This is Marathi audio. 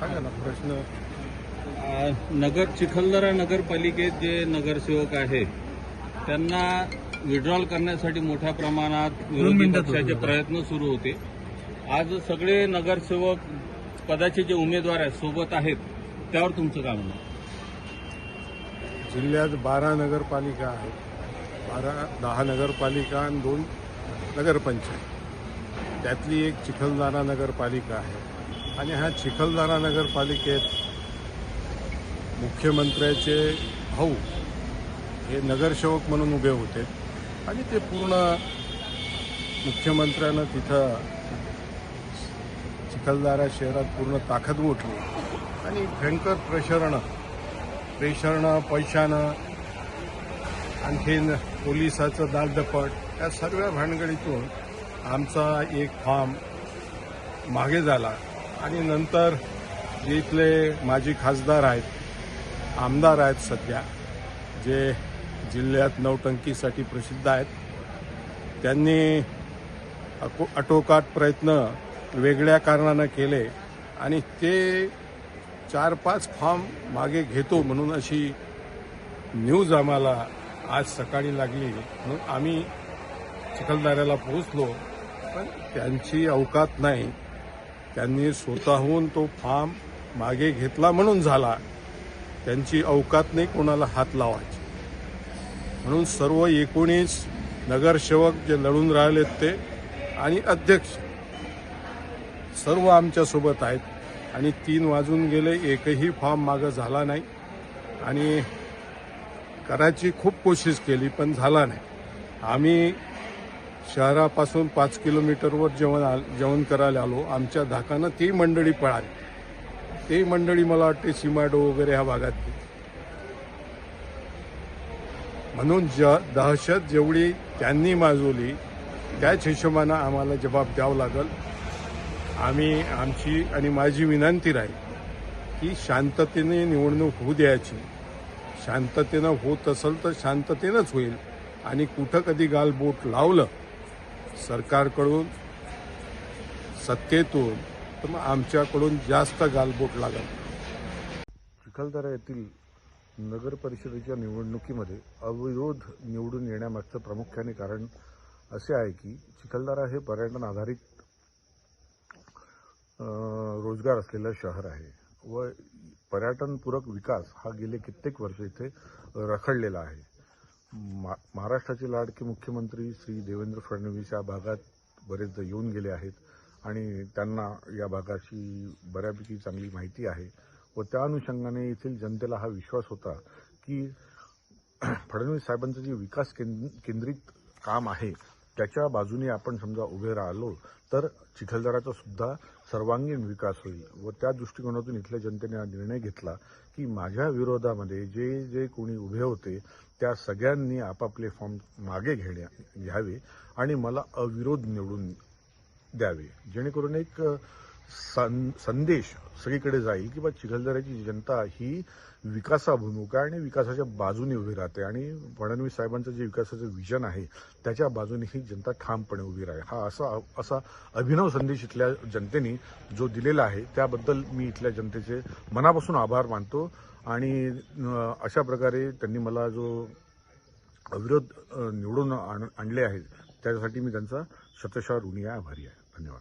सांगा ना प्रश्न. नगर चिखलदरा नगरपालिकेत जे नगरसेवक आहे त्यांना विड्रॉल करण्यासाठी मोठ्या प्रमाणात विरोधी पक्षाचे प्रयत्न सुरू होते. आज सगळे नगरसेवक पदाचे जे उमेदवार आहेत सोबत आहेत त्यावर तुमचं काय म्हणणं आहे? जिल्ह्यात बारा नगरपालिका आहेत. बारा दहा नगरपालिका आणि दोन नगरपंचायत. त्यातली एक चिखलदरा नगरपालिका आहे. आणि ह्या चिखलदारा नगरपालिकेत मुख्यमंत्र्याचे भाऊ हे नगरसेवक म्हणून उभे होते. आणि ते पूर्ण मुख्यमंत्र्यानं तिथं चिखलदरा शहरात पूर्ण ताकद उठली आणि भयंकर प्रेशरणं प्रेशरणं पैशानं आणखीन पोलिसाचं दालदपट या सर्व भानगडीतून आमचा एक फॉर्म मागे झाला. आणि नंतर जे इथले माजी खासदार आहेत आमदार आहेत सध्या जे जिल्ह्यात नौटंकीसाठी प्रसिद्ध आहेत त्यांनी अको आटोकाट प्रयत्न वेगळ्या कारणानं केले आणि ते चार पाच फॉर्म मागे घेतो म्हणून अशी न्यूज आम्हाला आज सकाळी लागली. म्हणून आम्ही चिखलदऱ्याला पोहोचलो पण त्यांची अवकात नाही. त्यांनी स्वतःहून तो फार्म मागे घेतला म्हणून झाला. त्यांची अवकात नाही कोणाला हात लावायची. म्हणून सर्व एकोणीस नगरसेवक जे लढून राहिलेत ते आणि अध्यक्ष सर्व आमच्यासोबत आहेत. आणि तीन वाजून गेले एकही फॉर्म मागं झाला नाही. आणि करायची खूप कोशिश केली पण झाला नाही. आम्ही शहरापासून पाच किलोमीटरवर जेवण आल जेवण करायला आलो. आमच्या धाकानं ती मंडळी पळाली. ती मंडळी मला वाटते सीमाडो वगैरे ह्या भागातली म्हणून ज दहशत जेवढी त्यांनी माजवली त्याच हिशोबानं आम्हाला जबाब द्यावं लागल. आम्ही आमची आणि माझी विनंती राहील की शांततेने निवडणूक होऊ द्यायची. शांततेनं होत असेल तर शांततेनंच होईल. आणि कुठं कधी गालबोट लावलं सरकारकडून सत्तेतून तर मग आमच्याकडून जास्त गालबोट लागत चिखलदरा येथील नगर परिषदेच्या निवडणुकीमध्ये अविरोध निवडून येण्यामागचं प्रामुख्याने कारण असे आहे की चिखलदरा हे पर्यटन आधारित रोजगार असलेलं शहर आहे व पर्यटनपूरक विकास हा गेले कित्येक वर्ष इथे रखडलेला आहे. मा महाराष्ट्राचे लाडके मुख्यमंत्री श्री देवेंद्र फडणवीस या भागात बरेचदा येऊन गेले आहेत आणि त्यांना या भागाची बऱ्यापैकी चांगली माहिती आहे व त्या अनुषंगाने येथील जनतेला हा विश्वास होता की फडणवीस साहेबांचं जे विकास केंद्र केंद्रित काम आहे त्याच्या बाजूने आपण समजा उभे राहिलो तर चिखलदराचा सुद्धा सर्वांगीण विकास होईल. व त्या दृष्टिकोनातून इथल्या जनतेने हा निर्णय घेतला की माझ्या विरोधामध्ये जे जे कोणी उभे होते त्या सगळ्यांनी आपापले फॉर्म मागे घेण्या घ्यावे आणि मला अविरोध निवडून द्यावे. जेणेकरून एक सं संदेश सगळीकडे जाईल की बा चिखलदऱ्याची जनता ही विकासाभिमुख आहे आणि विकासाच्या बाजूने उभी राहते. आणि फडणवीस साहेबांचं जे विकासाचं विजन आहे त्याच्या बाजूने ही जनता ठामपणे उभी राहील. हा असा असा अभिनव संदेश इथल्या जनतेने जो दिलेला आहे त्याबद्दल मी इथल्या जनतेचे मनापासून आभार मानतो. आणि अशा प्रकारे त्यांनी मला जो अविरोध निवडून आण- आणले आहेत त्यासाठी मी त्यांचा शतशः ऋणी आहे आभारी आहे. धन्यवाद.